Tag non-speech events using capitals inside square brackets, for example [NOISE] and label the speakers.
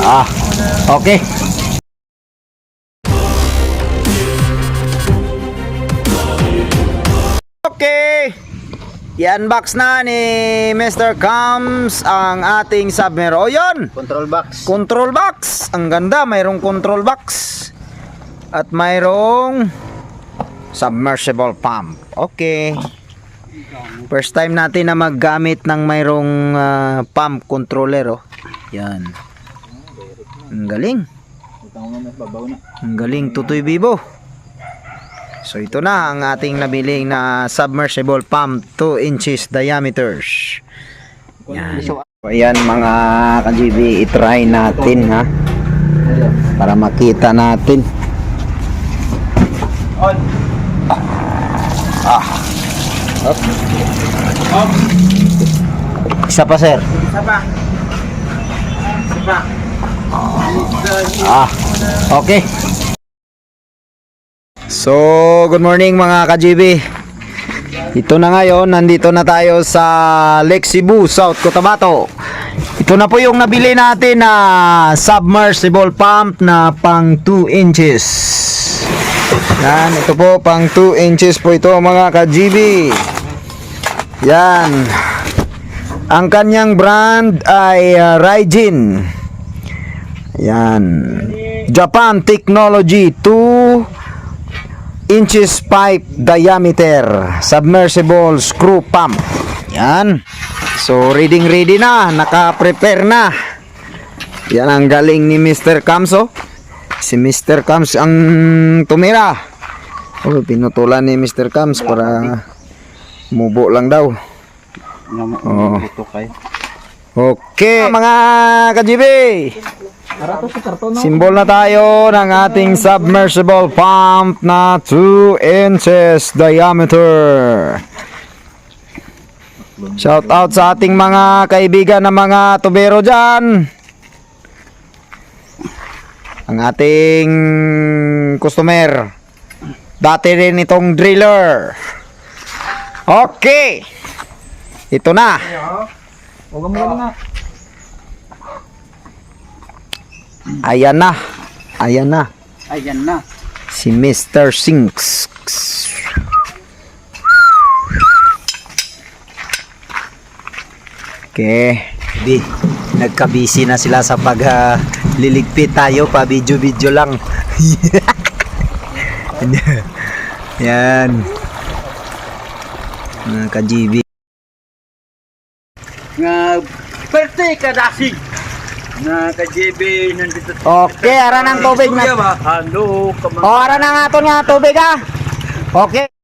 Speaker 1: Ah, okay. Okay. I-unbox na ni Mr. Comes ang ating submarine. O yun!
Speaker 2: Control box.
Speaker 1: Control box. Ang ganda, mayroong control box. At mayroong submersible pump. Okay. First time natin na maggamit ng mayroong ah, pump controller oh. Yan. Ang galing. Ang galing tutoy bibo. So ito na ang ating nabiling na submersible pump 2 inches diameters. Yan. So, ayan mga ka-GB, itry natin ha. Para makita natin. Ah. Up. Isa pa sir.
Speaker 2: Isa pa. Isa pa.
Speaker 1: Ah. Okay. So, good morning mga ka-GB. Ito na ngayon, nandito na tayo sa Lake Cebu, South Cotabato. Ito na po yung nabili natin na submersible pump na pang 2 inches. Yan, ito po pang 2 inches po ito mga ka-GB. Yan. Ang kanyang brand ay uh, Raijin. Yan. Japan Technology 2 inches pipe diameter submersible screw pump. Yan. So reading ready na, naka-prepare na. Yan ang galing ni Mr. Kamso. Si Mr. Kams ang tumira. Oh, pinutulan ni Mr. Kams para mubo lang daw.
Speaker 2: Kayo.
Speaker 1: Okay, mga ka-GB. Simbol na tayo ng ating submersible pump na 2 inches diameter. Shout out sa ating mga kaibigan na mga tubero dyan. Ang ating customer. Dati rin itong driller. Okay. Ito na.
Speaker 2: Huwag mo na.
Speaker 1: Ayan na. Ayan na.
Speaker 2: Ayan na.
Speaker 1: Si Mr. Sinks. Okay. Di, nagka-busy na sila sa pag ah, liligpit tayo pa video-video lang. [LAUGHS] Yan. Mga ka-GB.
Speaker 2: Nga, birthday ka dasig. Na ka JB nandito.
Speaker 1: Okay, ara ng tubig na.
Speaker 2: Hello,
Speaker 1: O, ara na nga to nga tubig ah. Okay.